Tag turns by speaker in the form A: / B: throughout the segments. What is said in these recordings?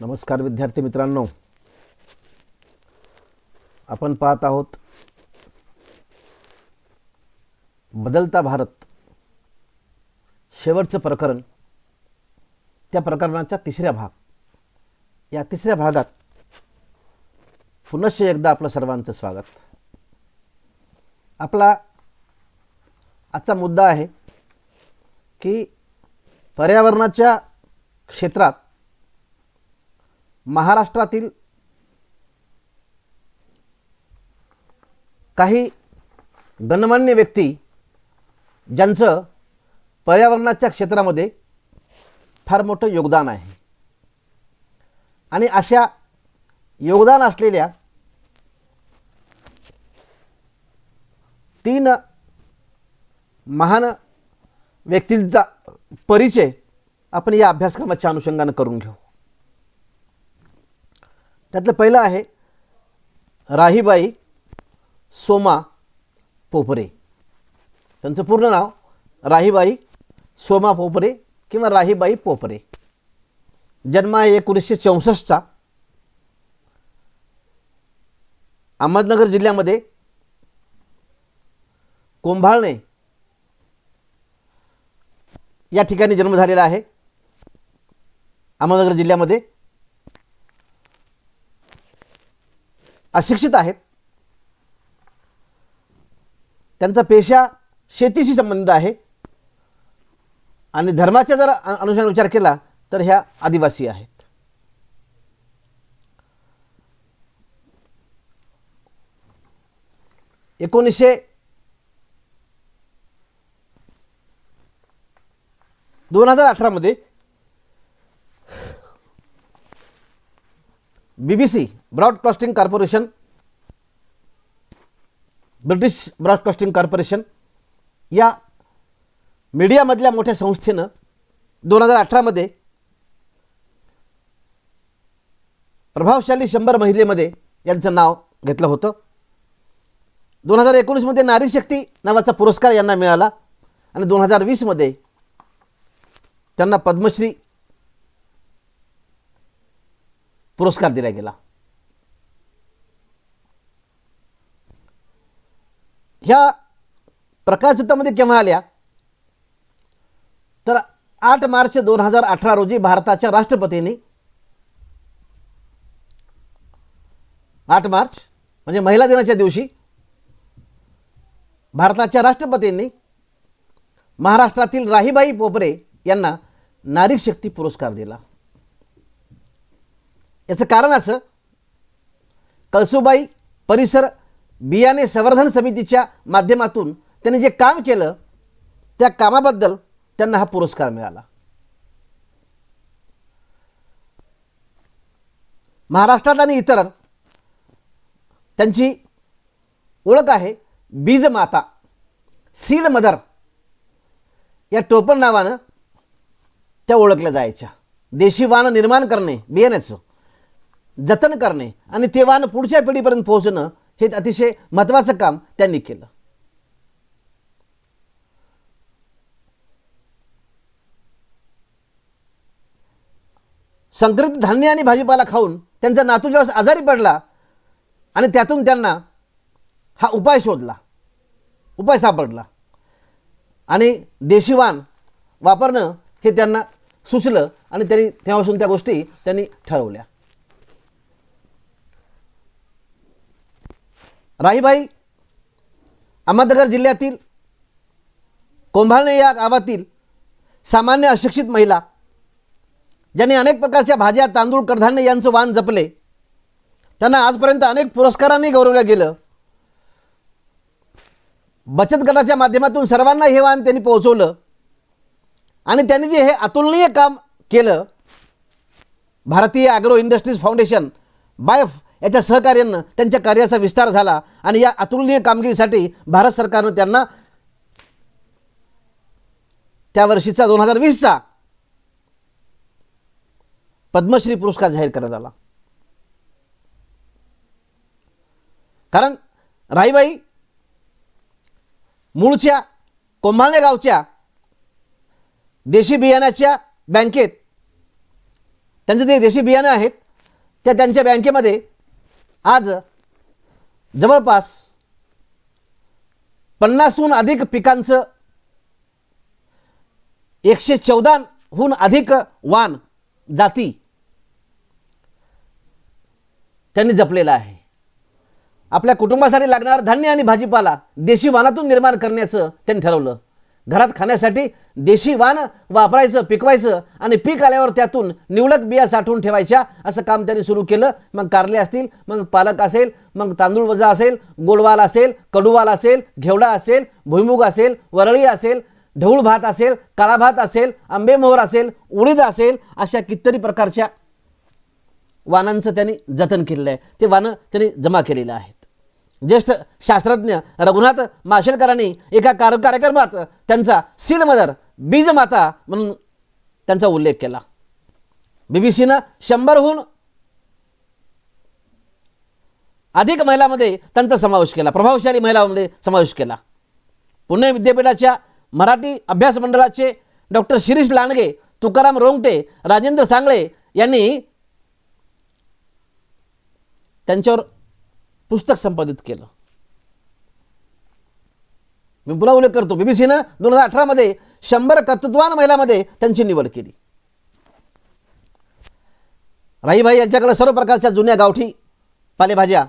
A: नमस्कार विद्यार्थी मित्रांनो. आपण पाहत आहोत बदलता भारत. शेवटचं प्रकरण. त्या प्रकरणाचा तिसऱ्या भाग. या तिसऱ्या भागात पुनश्च एकदा आपलं सर्वांचं स्वागत. आपला आजचा मुद्दा आहे की पर्यावरणाच्या क्षेत्रात महाराष्ट्रातील काही गणमान्य व्यक्ती ज्यांचं पर्यावरणाच्या क्षेत्रामध्ये फार मोठं योगदान आहे. आणि अशा योगदान असलेल्या तीन महान व्यक्तींचा परिचय आपण या अभ्यासक्रमाच्या अनुषंगानं करून घेऊ. त्यातलं पहिलं आहे राहीबाई सोमा पोपरे. त्यांचं पूर्ण नाव राहीबाई सोमा पोपरे किंवा राहीबाई पोपरे. जन्म आहे एकोणीसशे चौसष्टचा. अहमदनगर जिल्ह्यामध्ये कोंभाळणे या ठिकाणी जन्म झालेला आहे. अहमदनगर जिल्ह्यामध्ये अशिक्षित आहेत. त्यांचा पेशा शेतीशी संबंध आहे. आणि धर्माच्या जर अनुषंगाने विचार केला तर ह्या आदिवासी आहेत. एकोणीसशे दोन हजार अठरामध्ये B B C broadcasting corporation British broadcasting corporation या मीडियामधल्या मोठ्या संस्थेनं दोन हजार अठरामध्ये प्रभावशाली शंभर महिलेमध्ये यांचं नाव घेतलं होतं. दोन हजार एकोणीसमध्ये नारी शक्ती नावाचा पुरस्कार यांना मिळाला. आणि दोन हजार वीसमध्ये त्यांना पद्मश्री पुरस्कार दिला गेला. ह्या प्रकाशचित्रामध्ये केव्हा आल्या? तर आठ मार्च दोन हजार अठरा रोजी भारताच्या राष्ट्रपतींनी आठ मार्च म्हणजे महिला दिनाच्या दिवशी भारताच्या राष्ट्रपतींनी महाराष्ट्रातील राहीबाई पोपरे यांना नारी शक्ती पुरस्कार दिला. याचं कारण असं कळसुबाई परिसर बियाणे संवर्धन समितीच्या माध्यमातून त्यांनी जे काम केलं त्या कामाबद्दल त्यांना हा पुरस्कार मिळाला. महाराष्ट्रात आणि इतर त्यांची ओळख आहे बीज माता सील मदर या टोपण नावानं त्या ओळखल्या जायच्या. देशी वाण निर्माण करणे बियाण्याचं जतन करणे आणि ते वाण पुढच्या पिढीपर्यंत पोहोचणं हे अतिशय महत्त्वाचं काम त्यांनी केलं. संकरित धान्य आणि भाजीपाला खाऊन त्यांचा नातू जेव्हा आजारी पडला आणि त्यातून त्यांना हा उपाय शोधला. उपाय सापडला. आणि देशीवान वापरणं हे त्यांना सुचलं आणि त्यांनी तेव्हापासून त्या गोष्टी त्यांनी ठरवल्या. राहीबाई अहमदनगर जिल्ह्यातील कोंभाळणे या गावातील सामान्य अशिक्षित महिला ज्यांनी अनेक प्रकारच्या भाज्या तांदूळ कडधान्य यांचं वाण जपले त्यांना आजपर्यंत अनेक पुरस्कारांनी गौरवलं गेलं. बचत गटाच्या माध्यमातून सर्वांना हे वाण त्यांनी पोहोचवलं आणि त्यांनी जे हे अतुलनीय काम केलं भारतीय ॲग्रो इंडस्ट्रीज फाउंडेशन बायफ याच्या सहकार्यानं त्यांच्या कार्याचा विस्तार झाला आणि या अतुलनीय कामगिरीसाठी भारत सरकारनं त्यांना त्या वर्षीचा दोन हजार वीसचा पद्मश्री पुरस्कार जाहीर करण्यात आला. कारण राईबाई मूळच्या कोंभाळणे गावच्या देशी बियाण्याच्या बँकेत त्यांचे जे देशी बियाणं आहेत त्या त्यांच्या बँकेमध्ये आज जवळपास पन्नासहून अधिक पिकांचं एकशे चौदाहून अधिक वाण जाती त्यांनी जपलेला आहे. आपल्या कुटुंबासाठी लागणार धान्य आणि भाजीपाला देशी वानातून निर्माण करण्याचं त्यांनी ठरवलं. घरात खाण्यासाठी देशी वाण वापरायचं पिकवायचं आणि पीक आल्यावर त्यातून निवडक बिया साठवून ठेवायच्या असं काम त्यांनी सुरू केलं. मग कारले असतील मग पालक असेल मग तांदूळ वजा असेल गोडवाल असेल कडूवाल असेल घेवडा असेल भुईमुग असेल वरळी असेल ढवळ भात असेल काळा भात असेल आंबेमोहर असेल उडीद असेल अशा कितीतरी प्रकारच्या वाणांचं त्यांनी जतन केलेलं आहे. ते वाणं त्यांनी जमा केलेलं आहेत. ज्येष्ठ शास्त्रज्ञ रघुनाथ माशेलकरांनी एका कार कार्यक्रमात त्यांचा सीड मदर बीजमाता म्हणून त्यांचा उल्लेख केला. बी बी सीनं शंभरहून अधिक महिलामध्ये त्यांचा समावेश केला. प्रभावशाली महिलांमध्ये समावेश केला. पुणे विद्यापीठाच्या मराठी अभ्यास मंडळाचे डॉक्टर शिरीष लांडगे तुकाराम रोंगटे राजेंद्र सांगळे यांनी त्यांच्यावर पुस्तक संपादित केलं. मी पुन्हा उल्लेख करतो बीबीसीनं दोन हजार अठरामध्ये शंभर कर्तृत्वान महिलामध्ये त्यांची निवड केली. राईभाई यांच्याकडे सर्व प्रकारच्या जुन्या गावठी पालेभाज्या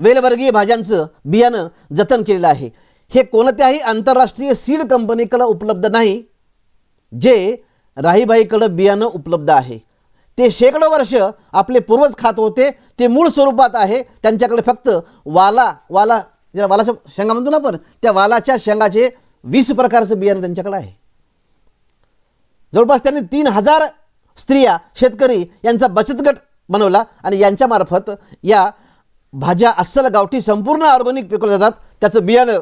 A: वेलवर्गीय भाज्यांचं बियाणं जतन केलेलं आहे. हे कोणत्याही आंतरराष्ट्रीय सीड कंपनीकडं उपलब्ध नाही जे राहीबाईकडं बियाणं उपलब्ध आहे. ते शेकडो वर्ष आपले पूर्वज खात होते ते मूळ स्वरूपात आहे. त्यांच्याकडे फक्त वाला वाला ज्या वालाच्या शेंगा म्हणतो ना आपण त्या वालाच्या शेंगाचे वीस प्रकारचं बियाणं त्यांच्याकडे आहे. जवळपास त्यांनी तीन हजार स्त्रिया शेतकरी यांचा बचत गट बनवला आणि यांच्यामार्फत या भाज्या अस्सल गावठी संपूर्ण ऑर्गॅनिक पिकवल्या जातात. त्याचं बियाणं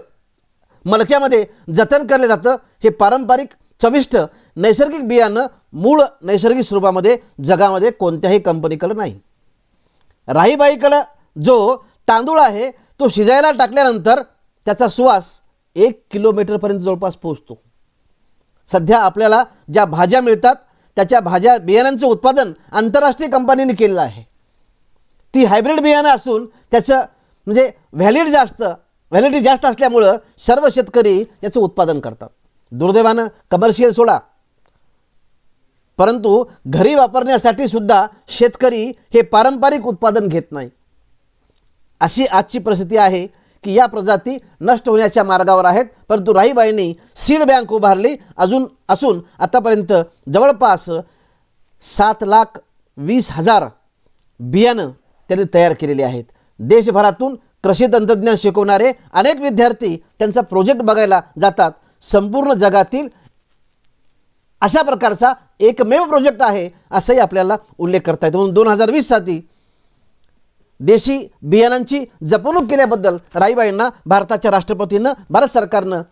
A: मलक्यामध्ये जतन केलं जातं. हे पारंपरिक चविष्ट नैसर्गिक बियाणं मूळ नैसर्गिक स्वरूपामध्ये जगामध्ये कोणत्याही कंपनीकडे नाही. राहीबाईकडं जो तांदूळ आहे तो शिजायला टाकल्यानंतर त्याचा सुवास एक किलोमीटरपर्यंत जवळपास पोहोचतो. सध्या आपल्याला ज्या भाज्या मिळतात त्याच्या भाज्या बियाण्यांचं उत्पादन आंतरराष्ट्रीय कंपनीने केलेलं आहे. ती हायब्रिड बियाणं असून त्याचं म्हणजे व्हॅलिड जास्त व्हॅलिडिटी जास्त असल्यामुळं सर्व शेतकरी याचं उत्पादन करतात. दुर्दैवानं कमर्शियल सोडा. परंतु घरी वापरण्यासाठी सुद्धा शेतकरी हे पारंपरिक उत्पादन घेत नाही. अशी आजची परिस्थिती आहे की या प्रजाती नष्ट होण्याच्या मार्गावर आहेत परंतु राहीबाईंनी सीड बँक उभारली अजून असून आतापर्यंत जवळपास सात लाख वीस हजार बियाणं त्यांनी तयार केलेली आहेत. देशभरातून कृषी तंत्रज्ञान शिकवणारे अनेक विद्यार्थी त्यांचा प्रोजेक्ट बघायला जातात. संपूर्ण जगातील अशा प्रकारचा एकमेव प्रोजेक्ट आहे असंही आपल्याला उल्लेख करता येतो. म्हणून दोन हजार वीस साली देशी बियाणांची जपणूक केल्याबद्दल राईबाईंना भारताच्या राष्ट्रपतीनं भारत सरकारनं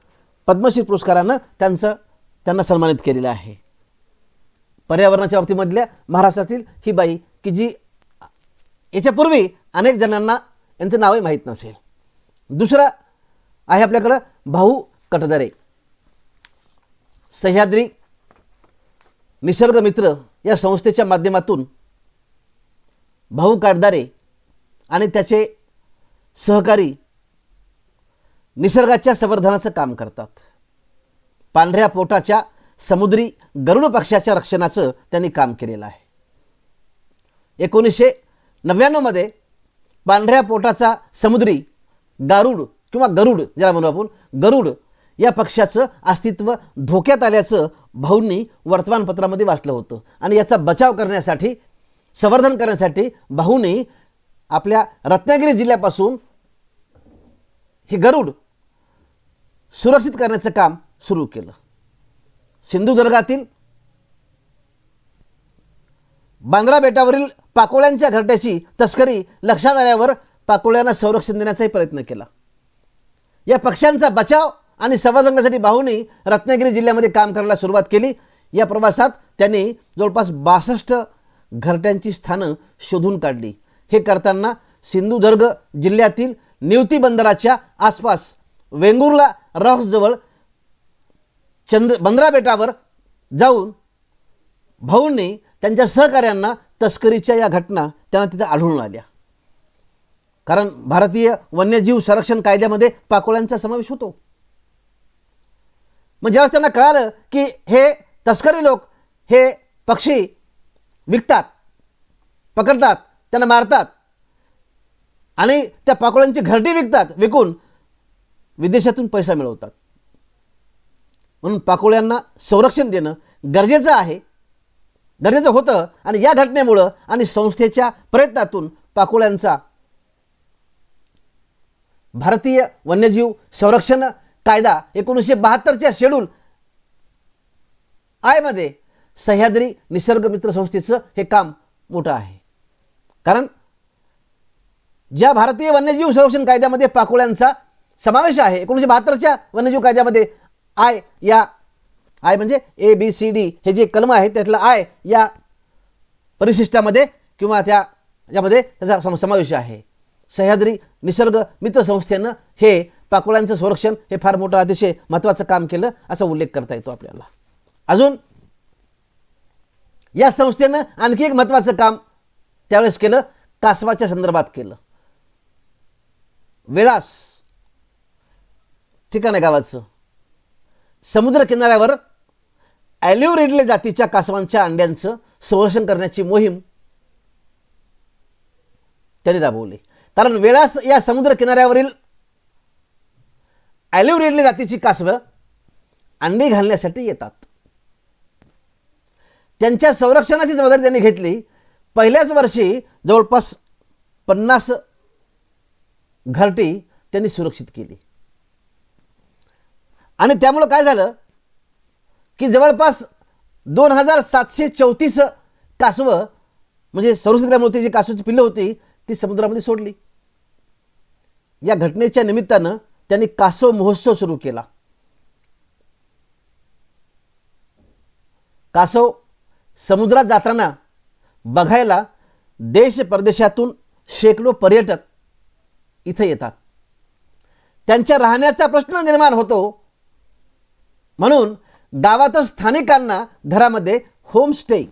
A: पद्मश्री पुरस्कारानं त्यांचं त्यांना सन्मानित केलेलं आहे. पर्यावरणाच्या बाबतीमधल्या महाराष्ट्रातील ही बाई की जी याच्यापूर्वी अनेक जणांना यांचं नावही माहीत नसेल. दुसरं आहे आपल्याकडं भाऊ कटदरे. सह्याद्री निसर्ग मित्र या संस्थेच्या माध्यमातून भाऊ काटदारे आणि त्याचे सहकारी निसर्गाच्या संवर्धनाचं काम करतात. पांढऱ्या पोटाच्या समुद्री गरुड पक्षाच्या रक्षणाचं त्यांनी काम केलेलं आहे. एकोणीसशे नव्याण्णवमध्ये पांढऱ्या पोटाचा समुद्री गारुड किंवा गरुड ज्याला म्हणू आपण गरुड या पक्षाचं अस्तित्व धोक्यात आल्याचं भाऊंनी वर्तमानपत्रामध्ये वाचलं होतं. आणि याचा बचाव करण्यासाठी संवर्धन करण्यासाठी भाऊंनी आपल्या रत्नागिरी जिल्ह्यापासून हे गरुड सुरक्षित करण्याचं काम सुरू केलं. सिंधुदुर्गातील बांद्रा बेटावरील पाकोळ्यांच्या घरट्याची तस्करी लक्षात आल्यावर पाकोळ्यांना संरक्षण देण्याचाही प्रयत्न केला. या पक्ष्यांचा बचाव आणि सभासंघासाठी भाऊनी रत्नागिरी जिल्ह्यामध्ये काम करायला सुरुवात केली. या प्रवासात त्यांनी जवळपास बासष्ट घरट्यांची स्थानं शोधून काढली. हे करताना सिंधुदुर्ग जिल्ह्यातील निवती बंदराच्या आसपास वेंगुर्ला रॉक्सजवळ चंद बंदरा बेटावर जाऊन भाऊंनी त्यांच्या सहकाऱ्यांना तस्करीच्या या घटना त्यांना तिथे आढळून आल्या. कारण भारतीय वन्यजीव संरक्षण कायद्यामध्ये पाकोळ्यांचा समावेश होतो. मग ज्यावेळेस त्यांना कळालं की हे तस्करी लोक हे पक्षी विकतात पकडतात त्यांना मारतात आणि त्या पाकोळ्यांची घरटी विकतात विकून विदेशातून पैसा मिळवतात. म्हणून पाकोळ्यांना संरक्षण देणं गरजेचं आहे. गरजेचं होतं आणि या घटनेमुळं आणि संस्थेच्या प्रयत्नातून पाकोळ्यांचा भारतीय वन्यजीव संरक्षण कायदा एकोणीसशे बहात्तरच्या शेड्यूल आयमध्ये सह्याद्री निसर्ग मित्र संस्थेचं हे काम मोठं आहे. कारण ज्या भारतीय वन्यजीव संरक्षण कायद्यामध्ये पाकोळ्यांचा समावेश आहे एकोणीसशे बहात्तरच्या वन्यजीव कायद्यामध्ये आय या आय म्हणजे ए बी सी डी हे जे कलम आहे त्यातलं आय या परिशिष्टामध्ये किंवा त्या यामध्ये त्याचा सम समावेश आहे. सह्याद्री निसर्ग मित्र संस्थेनं हे पाकोळ्यांचं संरक्षण हे फार मोठं अतिशय महत्त्वाचं काम केलं असा उल्लेख करता येतो आपल्याला. अजून या संस्थेनं आणखी एक महत्त्वाचं काम त्यावेळेस केलं कासवाच्या संदर्भात केलं. वेळास ठिकाण आहे गावाचं. समुद्र किनाऱ्यावर ॲलिव्ह रिडले जातीच्या कासवांच्या अंड्यांचं संरक्षण करण्याची मोहीम त्यांनी राबवली. कारण वेळास या समुद्र किनाऱ्यावरील ॲलिव्ह जातीची कासवं अंडी घालण्यासाठी येतात. त्यांच्या संरक्षणाची जबाबदारी त्यांनी घेतली. पहिल्याच वर्षी जवळपास पन्नास घरटी त्यांनी सुरक्षित केली. आणि त्यामुळं काय झालं? की जवळपास दोन हजार सातशे चौतीस कासवं म्हणजे संरक्षित जी कासवाची पिल्लं होती ती समुद्रामध्ये सोडली. या घटनेच्या निमित्तानं त्यांनी कासव महोत्सव सुरू केला. कासव समुद्रात जाताना बघायला देश परदेशातून शेकडो पर्यटक इथे येतात. त्यांच्या राहण्याचा प्रश्न निर्माण होतो. म्हणून गावातच स्थानिकांना घरामध्ये होमस्टे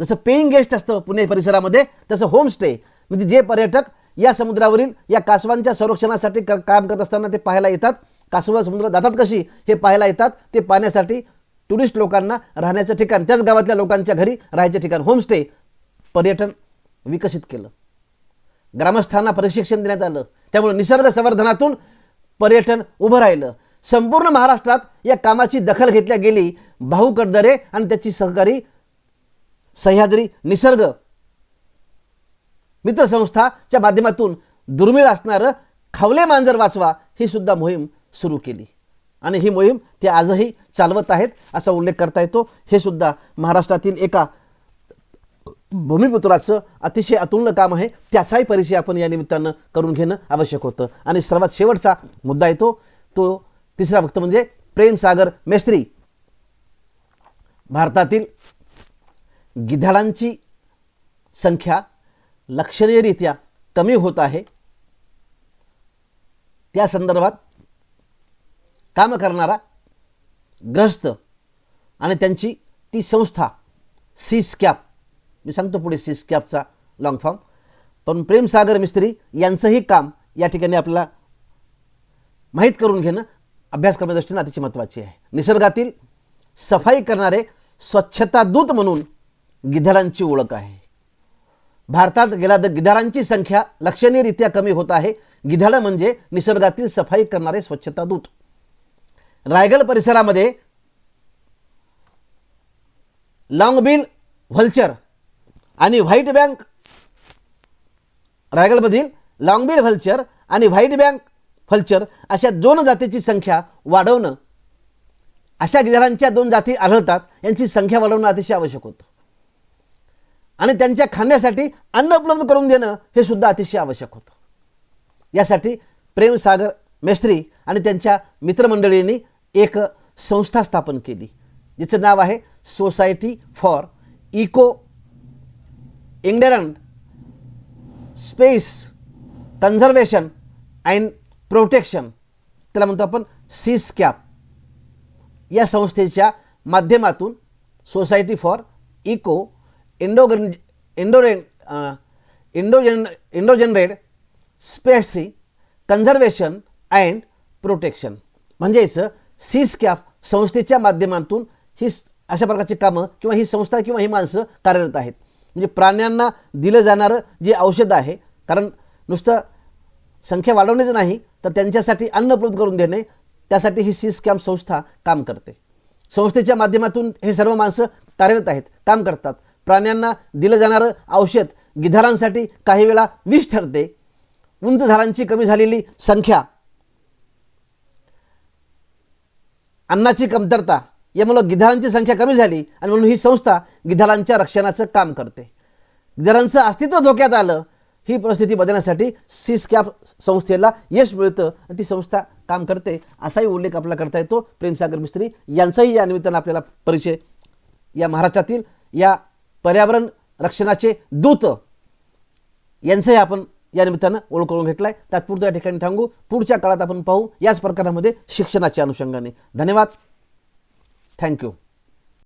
A: जसं पेईंग गेस्ट असतं पुणे परिसरामध्ये तसं होमस्टे म्हणजे जे पर्यटक या समुद्रावरील या कासवांच्या संरक्षणासाठी काम करत असताना ते पाहायला येतात. कासवं समुद्रात जातात कशी? हे पाहायला येतात. ते पाहण्यासाठी टुरिस्ट लोकांना राहण्याचं ठिकाण त्याच गावातल्या लोकांच्या घरी राहायचे ठिकाण होमस्टे पर्यटन विकसित केलं. ग्रामस्थांना प्रशिक्षण देण्यात आलं. त्यामुळे निसर्ग संवर्धनातून पर्यटन उभं राहिलं. संपूर्ण महाराष्ट्रात या कामाची दखल घेतल्या गेली. भाऊ कडदरे आणि त्याची सहकारी सह्याद्री निसर्ग मित्रसंस्थाच्या माध्यमातून दुर्मिळ असणारं खावले मांजर वाचवा ही सुद्धा मोहीम सुरू केली. आणि ही मोहीम ते आजही चालवत आहेत असा उल्लेख करता येतो. हे सुद्धा महाराष्ट्रातील एका भूमिपुत्राचं अतिशय अतुलनीय काम आहे. त्याचाही परिचय आपण या निमित्तानं करून घेणं आवश्यक होतं. आणि सर्वात शेवटचा मुद्दा येतो. तो तिसरा फक्त म्हणजे प्रेम सागर मेस्त्री. भारतातील गिधाडांची संख्या लक्षणीयरित्या कमी होत आहे. त्या संदर्भात काम करणारा ग्रस्त आणि त्यांची ती संस्था सीस्कॅप मी सांगतो पुढे सीस्कॅपचा लॉंग फॉर्म पण प्रेमसागर मिस्त्री यांचंही काम या ठिकाणी आपल्याला माहीत करून घेणं अभ्यास दृष्टीने अतिशय महत्त्वाची आहे. निसर्गातील सफाई करणारे स्वच्छता दूत म्हणून गिधाडांची ओळख आहे. भारतात गेला तर गिधाडांची संख्या लक्षणीयरित्या कमी होत आहे. गिधाडं म्हणजे निसर्गातील सफाई करणारे स्वच्छता दूत. रायगड परिसरामध्ये लॉंगबिल व्हल्चर आणि व्हाईट बँक रायगडमधील लॉंगबिल व्हल्चर आणि व्हाईट बँक व्हल्चर अशा दोन जातीची संख्या वाढवणं अशा गिधाडांच्या दोन जाती आढळतात. यांची संख्या वाढवणं अतिशय आवश्यक होतं. आणि त्यांच्या खाण्यासाठी अन्न उपलब्ध करून देणं हे सुद्धा अतिशय आवश्यक होतं. यासाठी प्रेमसागर मेस्त्री आणि त्यांच्या मित्रमंडळींनी एक संस्था स्थापन केली जिचं नाव आहे सोसायटी फॉर इको इंग्लंड स्पेस कन्झर्वेशन अँड प्रोटेक्शन त्याला म्हणतो आपण सीस्कॅप. या संस्थेच्या माध्यमातून सोसायटी फॉर इको इंडोगन इंडोरे इंडोजन endangered species conservation and protection म्हणजेच सी स्कॅफ संस्थेच्या माध्यमातून ही अशा प्रकारची कामं किंवा ही संस्था किंवा ही माणसं कार्यरत आहेत. म्हणजे प्राण्यांना दिलं जाणारं जे औषध आहे कारण नुसतं संख्या वाढवणेच नाही तर त्यांच्यासाठी अन्न उपलब्ध करून देणे त्यासाठी ही सी स्कॅम संस्था काम करते. संस्थेच्या माध्यमातून हे सर्व माणसं कार्यरत आहेत काम करतात. प्राण्यांना दिलं जाणारं औषध गिधारांसाठी काही वेळा विष ठरते. उंच झाडांची कमी झालेली संख्या. अन्नाची कमतरता. यामुळं गिधारांची संख्या कमी झाली आणि म्हणून ही संस्था गिधारांच्या रक्षणाचं काम करते. गिधारांचं अस्तित्व धोक्यात आलं ही परिस्थिती बदलण्यासाठी सी कॅप संस्थेला यश मिळतं आणि ती संस्था काम करते असाही उल्लेख आपला करता येतो. प्रेमसागर मिस्त्री यांचाही या निमित्तानं आपल्याला परिचय या महाराष्ट्रातील या पर्यावरण रक्षणाचे दूत यांचंही आपण या निमित्तानं ओळख करून घेतला आहे तात्पुरतं या ठिकाणी थांबू. पुढच्या काळात आपण पाहू. याच प्रकारामध्ये शिक्षणाच्या अनुषंगाने. धन्यवाद. थँक्यू